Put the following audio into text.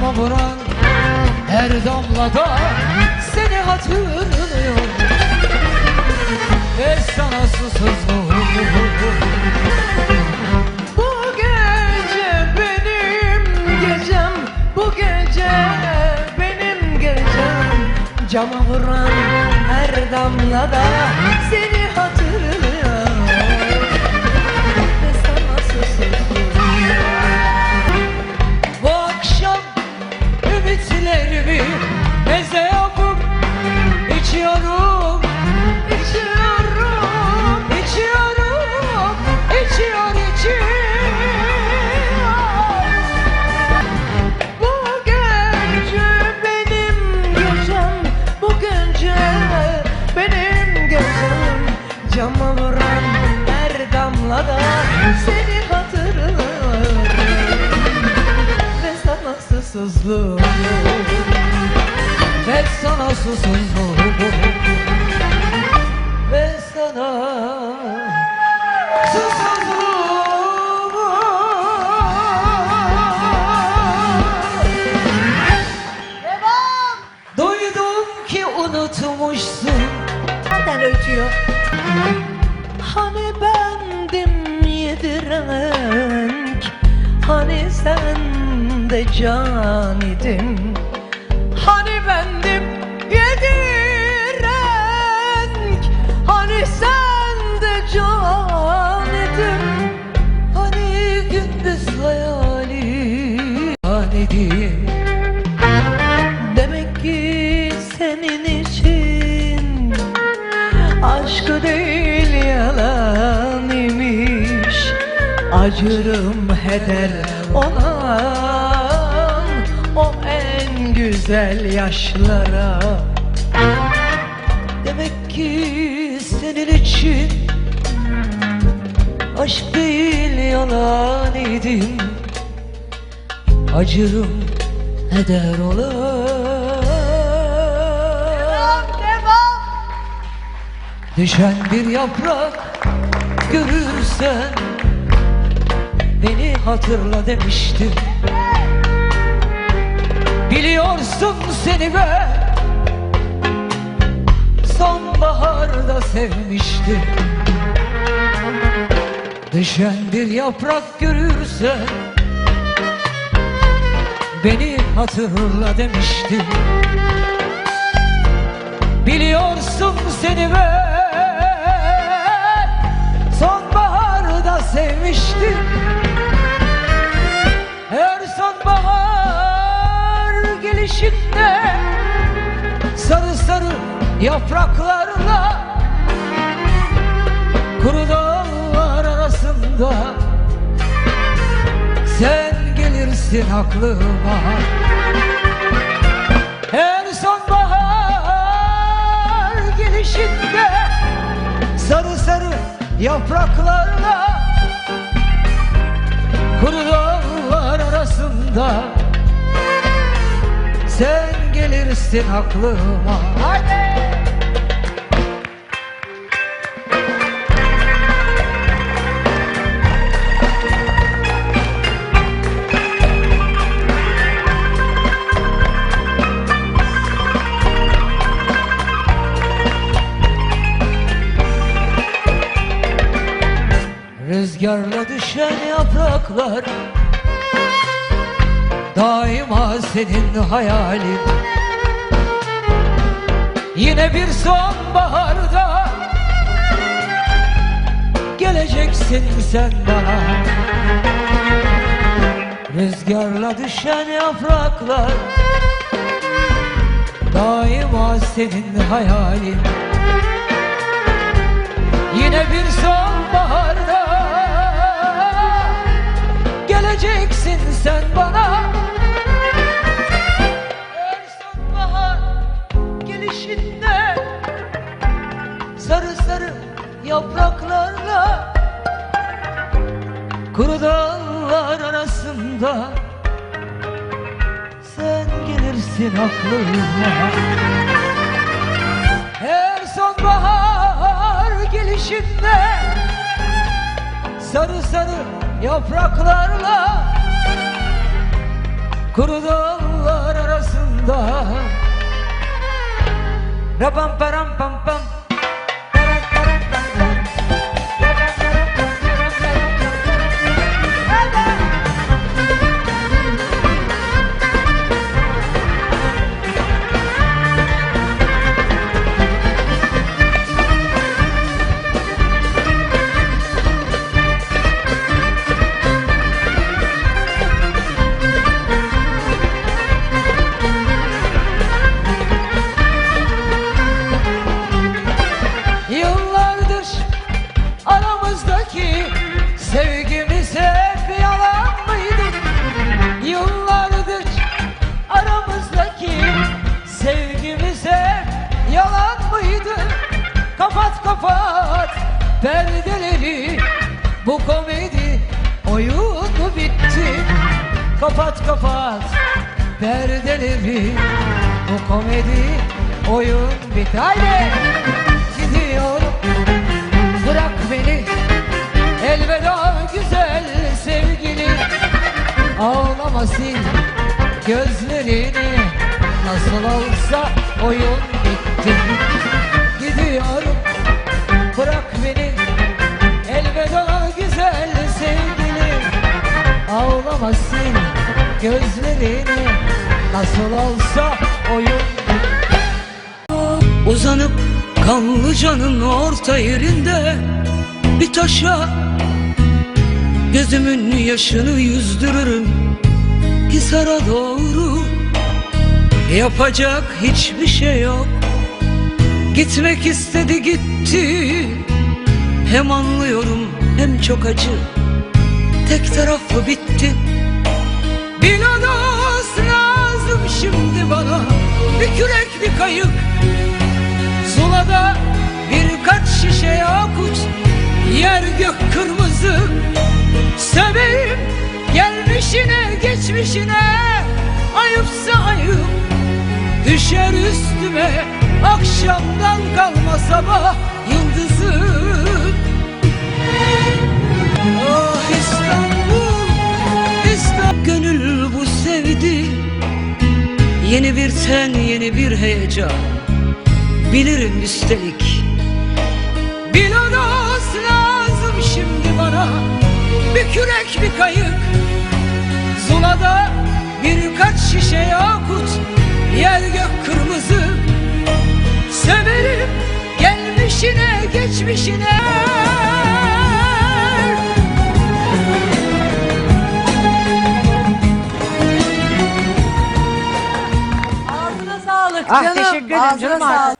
Cama vuran her damlada seni hatırlıyor Ve sana susuzluğum Bu gece benim gecem Bu gece benim gecem. Cama vuran her damlada Seni hatırlıyorum. Ve sana susuzluğum. Ve sana susuzluğum. Ve sana sen de can idin. Hani bendim yedi renk Hani sen de can idin. Hani gündüz hayali Hanedim Demek ki senin için Aşkı değil yalan imiş. Acırım heder olan O en güzel yaşlara. Demek ki senin için Aşk değil yalan idim. Acırım heder olan Düşen bir yaprak görürsen Beni hatırla demiştim Biliyorsun seni ben Sonbaharda sevmiştim Düşen bir yaprak görürsen Beni hatırla demiştim Biliyorsun seni ben Sonbaharda sevmiştim Sonbahar gelişinde Sarı sarı yapraklarla Kuru dağlar arasında Sen gelirsin aklıma arasında Sen gelirsin aklıma Haydi! Rüzgarla düşen yapraklar Daima senin hayalin. Yine bir sonbaharda Geleceksin sen bana. Rüzgarla düşen yapraklar Daima senin hayalin. Yine bir sonbaharda Geleceksin sen bana yapraklarla Kuru dallar arasında Sen gelirsin aklıma Her sonbahar gelişinde Sarı sarı yapraklarla Kuru dallar arasında Rapam param pam pam perdeleri bu komedi oyunu bitti. Kapat kapat perdeleri bu komedi oyun bitti. Haydi gidiyorum bırak beni elveda güzel sevgili ağlama sil gözlerini nasıl olsa oyun sil gözlerini nasıl olsa oyun Uzanıp Kanlıca'nın orta yerinde. Bir taşa Gözümün yaşını yüzdürürüm. Hisar'a doğru Yapacak hiçbir şey yok. Gitmek istedi gitti. Hem anlıyorum hem çok acı Tek taraflı bitti. Lodos lazım şimdi bana. Bir kürek bir kayık. Zula'da birkaç şişe yakut. Yer gök kırmızı. Seveyim gelmişine geçmişine. Ayıpsa ayıp. Düşer üstüme Akşamdan kalma sabah yıldızı İstanbul İstanbul. Gönül bu sevdi. Yeni bir ten yeni bir heyecan. Bilirim üstelik. Bilonos lazım şimdi bana. Bir kürek bir kayık. Zula'da birkaç şişe yakut. Yer gök kırmızı. Severim gelmişine geçmişine Ah canım. teşekkür ederim Ağzına canım sağlık.